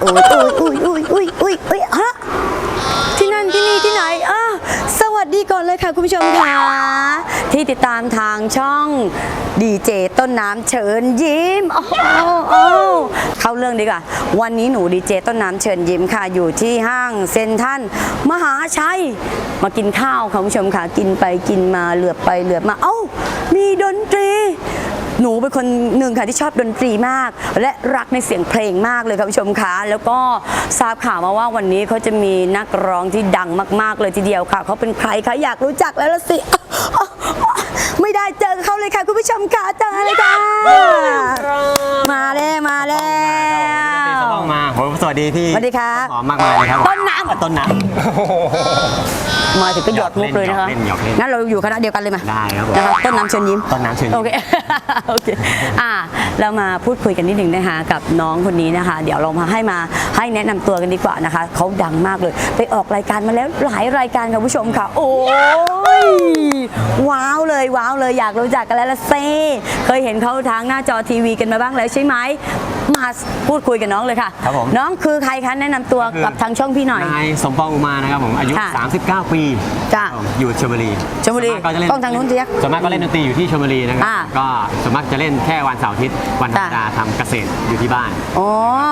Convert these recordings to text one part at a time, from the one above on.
โอ้ยโอ้ยโอ้ยโอ้ยโอ้ยโอ้ยโอ้ยฮะที่นั่นที่นี่ที่ไหนอะสวัสดีก่อนเลยค่ะคุณผู้ชมค่ะที่ติดตามทางช่องดีเจต้นน้ำเชิญยิ้มโอ้โอ้เข้าเรื่องดีกว่า วันนี้หนูดีเจต้นน้ำเชิญยิ้มค่ะ อยู่ที่ห้างเซนทรัลมหาชัย มากินข้าวค่ะคุณผู้ชมค่ะ กินไปกินมาเหลือบไปเหลือบมา เอ้า มีดนตรี หนูเป็นคนหนึ่งค่ะที่ชอบดนตรีมาก และรักในเสียงเพลงมากเลยค่ะคุณผู้ชมคะแล้วก็ทราบข่าวมาว่าวันนี้เขาจะมีนักร้องที่ดังมาก ๆ เลยทีเดียวค่ะเขาเป็นใครคะอยากรู้จักแล้วละสิอะอะไม่ได้เจอเขาเลยค่ะคุณผู้ชมค่ะเจอเลยค่ะมาแล้วมาแล้พี่สวมองมาโหสวัสดีพี่สวัสดีครับหอมมากมายเลยครับต้นน้ำต้นน้ มาถึงก็หยอดมุกเลยนะคะหยอกเล่นหยอกเล่นงั้นเราอยู่คณะเดียวกันเลยมาได้ครับผมนะคะต้นน้ำเชิญยิ้มต้นน้ำเชิญยิ้ม โอเค โอเคอ่าเรามาพูดคุยกันนิดหนึ่งนะคะกับน้องคนนี้นะคะ เดี๋ยวเรามาให้มาให้แนะนำตัวกันดีกว่านะคะเขาดังมากเลย ไปออกรายการมาแล้วหลายรายการค่ะผู้ชมค่ะ โอ้ยว้าวเลยว้าวเลยอยากรู้จักกันแล้วละเซ่เคยเห็นเขาทางหน้าจอทีวีกันมาบ้างแล้วใช่ไหมมาพูดคุยกับน้องเลยค่ะ ครับผม น้องคือใครคะแนะนำตัวกับทางช่องพี่หน่อย นายสมปองอุมานะครับผมอายุ ค่ะ39 ปีจ้ะอยู่ชลบุรีชลบุรีส่วนมากก็จะเล่นต้องทางนู้นเจี๊ยบส่วนมากก็เล่นดนตรีอยู่ที่ชลบุรีนะครับอ่าก็ส่วนมากจะเล่นแค่วันเสาร์อาทิตย์วันธรรมดาทำเกษตรอยู่ที่บ้าน อ๋อ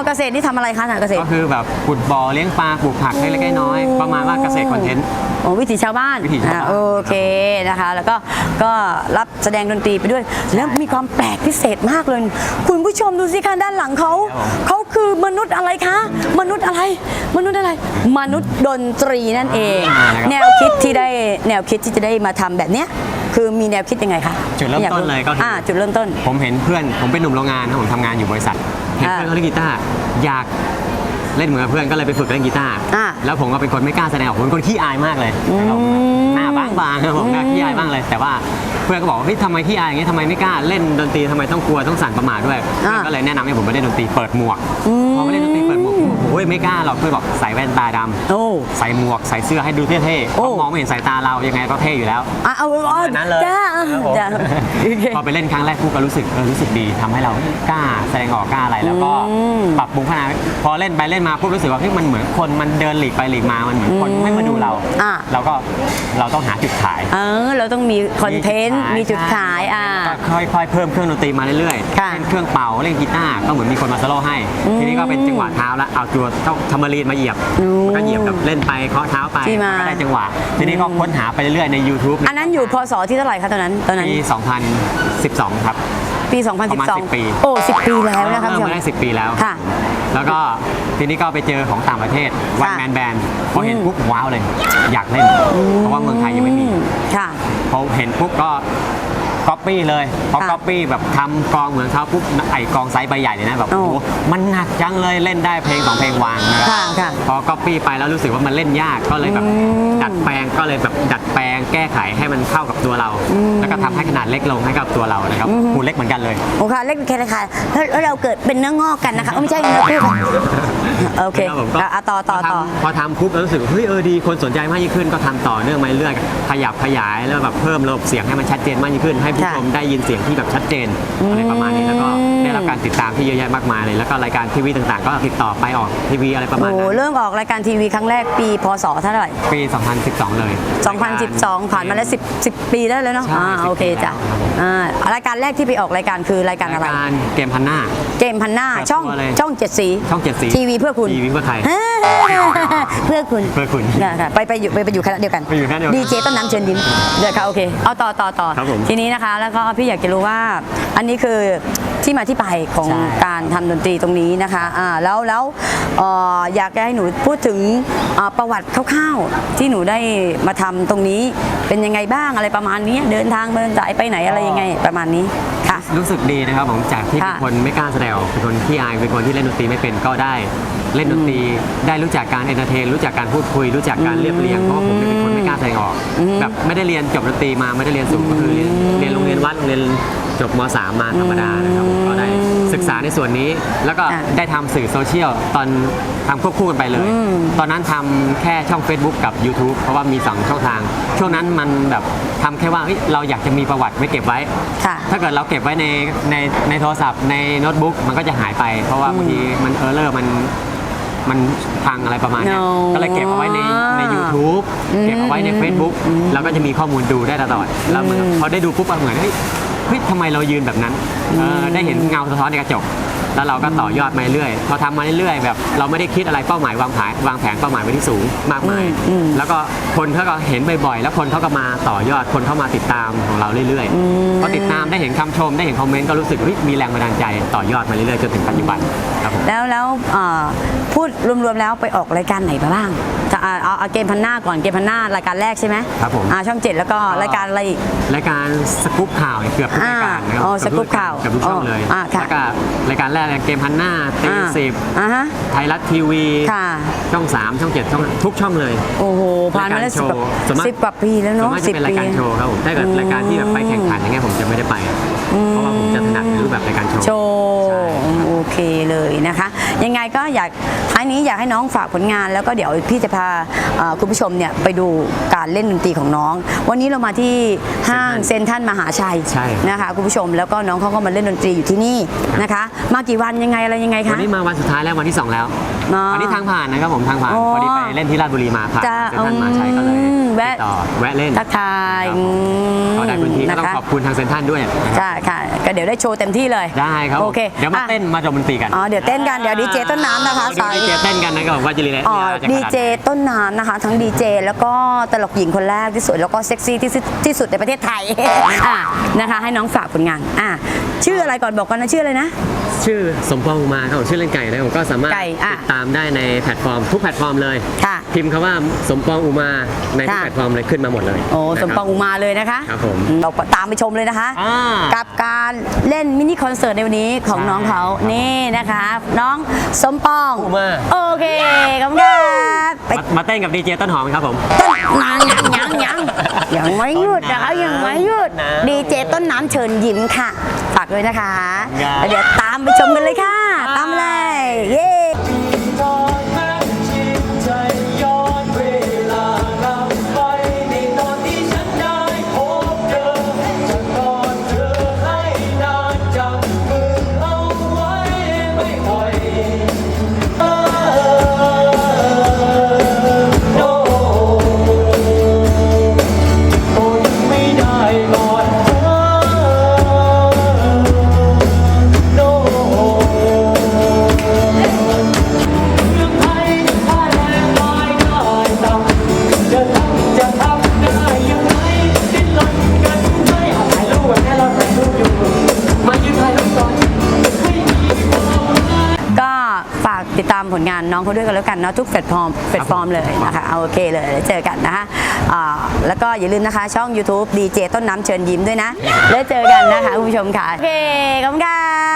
เกษตรนี่ทำอะไรคะทางเกษตร ก็คือแบบขุดบ่อเลี้ยงปลาปลูกผักเล็กๆน้อยๆประมาณว่าเกษตรคอนเทนต์โอ้วิถีชาวบ้านวิถีชาวบ้าน อ่โอเคนะคะ แล้วก็ก็รับแสดงดนตรีไปด้วย แล้วมีความแปลกพิเศษมากเลย คุณผู้ชมดูสิคะด้านหลังเขาเขาคือมนุษย์อะไรคะ มนุษย์อะไร มนุษย์อะไร มนุษย์ดนตรีนั่นเองแนวคิดที่ได้แนวคิดที่จะได้มาทำแบบเนี้ยคือมีแนวคิดยังไงคะจุดเริ่มต้นเลยก็คืออ่อ่าจุดเริ่มต้น ผมเห็นเพื่อนผมเป็นหนุ่มโรงงานนะผมทำงานอยู่บริษัท เห็นอ่าเพื่อนเขาเล่นกีตาร์อยากเล่นเหมือนกับเพื่อนก็เลยไปฝึกเล่นกีตาร์อ่า แล้วผมก็เป็นคนไม่กล้าแสดงออกผมเป็นคนขี้อายมากเลยหน้าบางบางๆครับผมหน้าขี้อายบ้างเลย แต่ว่าเพื่อนก็บอกว่าเฮ้ยทำไมขี้อายอย่างเงี้ยทำไมไม่กล้าเล่นดนตรีทำไมต้องกลัวต้องสั่นประมาทด้วยอ่าเพื่อนก็เลยแนะนำให้ผมไปเล่นดนตรีเปิดหมวกพอไปเล่นดนตรีเปิดหมวกโอ้ ยไม่กล้าหรอกเพื่อนบอกใส่แว่นตาดำโอ้ใส่หมวกใส่เสื้อให้ดูเท่ๆโอ้เขามองไม่เห็นสายตาเรายังไงก็เท่อยู่แล้ว อะเอาเอาประมาณนั้นเลยจ้าครับผม จ้าโอเค พอไปเล่นครั้งแรกปุ๊บก็รู้สึกเออรู้สึกดีทำให้เรากล้าแสดงออกกล้าอะไรแล้วก็อืมปรับปรุงพัฒนาพอเล่นไปเล่นมาปุ๊บรู้สึกว่าเฮ้ยมันเหมือนคนมันเดินหลีกไปหลีกมามันเหมือนคนไม่มาดูเรา อะ เราก็เราต้องหาจุดขายเออ เราต้องมีคอนเทนต์มีจุดขายอ่าก็ค่อยๆเพิ่มเครื่องดนตรีมาเรื่อยๆค่ะเล่นเครื่องเป่าเล่นกีตาร์ก็เหมือนมีคนมาโซโล่ให้ทีนี้ก็เป็นจังหวะเท้าแล้วเอาตัวต้องทำมารีนมาเหยียบอืมมันก็เหยียบกับเล่นไปเคาะเท้าไปที่มา นก็ได้จังหวะ ทีนี้ก็ค้นหาไปเรื่อยๆใน YouTube อันนั้นอยู่พศที่เท่าไหร่คะตอนนั้นตอนนั้น ปี2012 ครับ ปี ประมาณ2012 10ปี โอ้ 10 ปีแล้วนะคะเริ่มผู้ชม มาได้10 ปีแล้ว ค่ะแล้วก็ทีนี้ก็ไปเจอของต่างประเทศวันค่ะแมนแบนพอเห็นปุ๊บว้าวเลย อยากเล่น เพราะว่าเมืองไทยยังไม่มีอืค่ะ พอเห็นปุ๊บก็ก๊อปปี้เลยพอค่ะก๊อปปี้แบบทำกองเหมือนเขาปุ๊บไอกองไซส์ใบใหญ่เลยนะแบบโอ้ โอ้โหมันหนักจังเลยเล่นได้เพลงสองเพลงวางนะครัค่ะ ค่ะ พอก๊อปปี้ไปแล้วรู้สึกว่ามันเล่นยากก็เลยแบบอืมดัดแปลงก็เลยแบบดัดแปล งแก้ไขให้มันเข้ากับตัวเรา แล้วก็ทำให้ขนาดเล็กลงให้กับตัวเรานะครับหูเล็กเหมือนกันเลย โอเคเล็กแค่ค่ะแล้วแล้วเราเกิดเป็นเนื้องอกกันนะคะเอ้าไม่ใช่เนื้อคู่กันโอเคครับผมก็ อะอะต่อต่อพอต่อทำพอทำปุ๊บแล้วรู้สึกว่าเฮ้ยเออดีคนสนใจมากยิ่งขึ้นก็ทำต่อเนื่องมาเรื่อยๆขยับขยายแล้วแบบเพิ่มระบบเสียงให้มันชัดเจนมากยิ่งขึ้น ให้ผู้ค่ะ ชมได้ยินเสียงที่แบบชัดเจนอะไรประมาณนี้แล้วก็ ได้รับการติดตามที่เยอะแยะมากมายเลย แล้วก็รายการทีวีต่างๆ ก็ติดต่อไปออกทีวีอะไรประมาณโอ้นั้นเริ่มออกรายการทีวีครั้งแรกปีพศเท่าไหร่ ปี 2012 เลย2012 ผ่านมาแล้ว10 10 ปีได้แล้วเนาะ ใช่อ่า 10โอเคจ้ะปีแล้วอ่ารายการแรกที่ไปออกรายการคือรายการอะไร รายการเกมพันหน้า เกมพันหน้าเปิดช่อง ตัวเลยช่องเจ็ดสีช่องเจ็ดสีทีวีเพื่อคุณ ทีวีเพื่อใคร เพื่อคุณเพื่อคุณค่ะค่ะไปไปอยู่ไปไปอยู่คณะเดียวกันไปอยู่คณะเดียวกันดีเจต้นน้ำเชิญยิ้มเดี๋ยวค่ะโอเค เอาต่อต่อต่อครับผม ทีนี้นะคะ แล้วก็พี่อยากจะรู้ว่า อันนี้คือ ที่มาที่ไปของใช่ การทำดนตรีตรงนี้นะคะอ่าแล้วแล้วเอ่ออยากจะให้หนูพูดถึงอ่าประวัติคร่าวๆ ที่หนูได้มาทำตรงนี้เป็นยังไงบ้างอะไรประมาณนี้เดินทางเดินสายไปไหนอะไรยังไงประมาณนี้ค่ะ รู้สึกดีนะครับผมจากที่เป็นค่ะคนไม่กล้าแสดงออกเป็นคนขี้อายเป็นคนที่เล่นดนตรีไม่เป็นก็ได้เล่นดนตรีได้รู้จักการเอนเตอร์เทนรู้จักการพูดคุย รู้จักการเรียบเรียงเพราะว่าผมเนี่ยเป็นคนไม่กล้าแสดงออกแบบไม่ได้เรียนจบดนตรีมาไม่ได้เรียนสูงก็คือเรียนเรียนโรงเรียนวัดโรงเรียน จบม .3 มาธรรมดานะครับผมก็ได้ศึกษาในส่วนนี้ แล้วก็อะได้ทำสื่อโซเชียลตอนทำควบคู่กันไปเลยตอนนั้นทำแค่ช่อง Facebook กับ YouTube เพราะว่ามีสองช่องทาง ช่วงนั้นมันแบบทำแค่ว่าเฮ้ยเราอยากจะมีประวัติไว้เก็บไว้ ค่ะ ถ้าเกิดเราเก็บไว้ในในในโทรศัพท์ในโน้ตบุ๊กมันก็จะหายไป เพราะว่าบางทีมันเออร์เลอร์มันมันพังอะไรประมาณเนี้ย อ๋อก็เลยเก็บเอาไว้ในใน YouTube เก็บเอาไว้ใน Facebook แล้วก็จะมีข้อมูลดูได้ตลอดแล้วเหมือนพอได้ดูปุ๊บก็เหมือนเฮ้ย เฮ้ยทำไมเรายืนแบบนั้นเออได้เห็นเงาสะท้อนในกระจก แล้วเราก็ต่อยอดมาเรื่อยพอทำมาเรื่อยๆแบบเราไม่ได้คิดอะไรเป้าหมายวางแผนวางแผนเป้าหมายไว้ที่สูงมากมายอืม แล้วก็คนเขาก็เห็นบ่อยๆ แล้วคนเขาก็มาต่อยอดคนเข้ามาติดตามของเราเรื่อยๆพอติดตามได้เห็นคำชมได้เห็นคอมเมนต์ก็รู้สึกเฮ้ยมีแรงบันดาลใจต่อยอดมาเรื่อยๆจนถึงปัจจุบันครับผมแล้วแล้วเอ่อพูดรวมๆแล้วไปออกรายการไหนมาบ้างจะอ่าเอาเอาเกมพันหน้าก่อนเกมพันหน้ารายการแรกใช่ไหมครับผม อ่าช่องเจ็ดแล้วก็รายการอะไรอีก รายการสกู๊ปข่าวเนี่ยเกือบทุกรายการนะครัอ๋อสกู๊ปข่าวเกือบทุกช่องเลยอ๋ออ่าค่ะแล้วก็รายการแรกเนี่ยเกมพันหน้าตีอ่าสิบอ่าฮะ ไทยรัฐทีวี ค่ะ ช่อง 3 ช่อง 7 ช่องทุกช่องเลย โอ้โหผ่านมาแล้วสิบกว่าส่วนมากสิบกว่าปีแล้วส่วนเนาะมากสิจะบเป็นรายปีการโชว์ครับผมถ้าเกิดรายการที่แบบไปแข่งขันอย่างเงี้ยผมจะไม่ได้ไป เพราะว่าผมจะถนัดในรูปแบบรายการโชว์ โชว์ใช่โอเคเลยนะคะ ยังไงก็อยากท้ายนี้อยากให้น้องฝากผลงาน แล้วก็เดี๋ยวพี่จะพาเอ่อคุณผู้ชมเนี่ยไปดูการเล่นดนตรีของน้อง วันนี้เรามาที่ห้างเซนทรันมหาชัยใช่นะคะคุณผู้ชมแล้วก็น้องเขาก็มาเล่นดนตรีอยู่ที่นี่นะคะ มากี่วันยังไงอะไรยังไงวัคะนนี้มาวันสุดท้ายแล้ววันที่ 2 แล้วอ๋อวันนี้ทางผ่านนะครับผมทางผ่านอ๋อพอดีไปเล่นที่ราชบุรีมาผ่านจ้าเซ็นทรัลมหาชัยก็เลยอืมแวะติดต่อแวะเล่นทักทายครับผมอืมก็ได้พื้นที่ก็ต้องนะคะขอบคุณทางเซ็นทรัลด้วยนะครับใช่ค่ะ ก็เดี๋ยวได้โชว์เต็มที่เลย ได้ครับผมโอเคเดี๋ยวมาอะ เต้นมาดมดนตรีกันอ๋อเดี๋ยวเต้นกันเดี๋ยวดีเจต้นน้ำนะคะเดี๋ยวดีเจเต้นกันนะครับผมว่าจะรีเลทอ๋อจะขดีนาดเจไหนต้นน้ำนะคะ ทั้งดีเจแล้วก็ตลกหญิงคนแรกที่สุดแล้วก็เซ็กซี่ที่สุดที่สุดในประเทศไทย อะนะคะ ให้น้องฝากผลงานอะชื่ออะไรก่อนบอกกันนะชื่ออะไรนะ ชื่อสมปองอุมาครับผมชื่อเล่นไก่นะครับผมก็สามารถไก่อะติดตามได้ในแพลตฟอร์มทุกแพลตฟอร์มเลย ค่ะพิมพ์คำว่าสมปองอุมาในทุกค่ะ แพลตฟอร์มเลยขึ้นมาหมดเลยโอ้สมปองนะครับอุมาเลยนะคะครับผมเราตามไปชมเลยนะคะ อ่ากับการเล่นมินิคอนเสิร์ตในวันนี้ของใช่น้องเขานี่นะคะ น้องสมปองอุมา โอเคขอบคุณครับไปมามาเต้นกับดีเจต้นหอมครับผม ต้นนางยังยังยังยังไม่หยุดนะคะยังไม่หยุดต้นน้ำดีเจต้นน้ำเชิญยิ้มค่ะฝากด้วยนะคะครับ แล้วเดี๋ยวตามไปชมกันเลยค่ะ ตามมาเลยเย้ ผลงานน้องเขาด้วยกันแล้วกันเนาะทุกแพลตฟอร์มแพลตฟอร์มเลยนะคะเอาโอเคเลยเดี๋ยวเจอกันนะคะอ่าแล้วก็อย่าลืมนะคะช่อง YouTube ดีเจต้นน้ำเชิญยิ้มด้วยนะแล้วเจอกันนะคะคุณผู้ชมค่ะโอเคขอบคุณค่ะ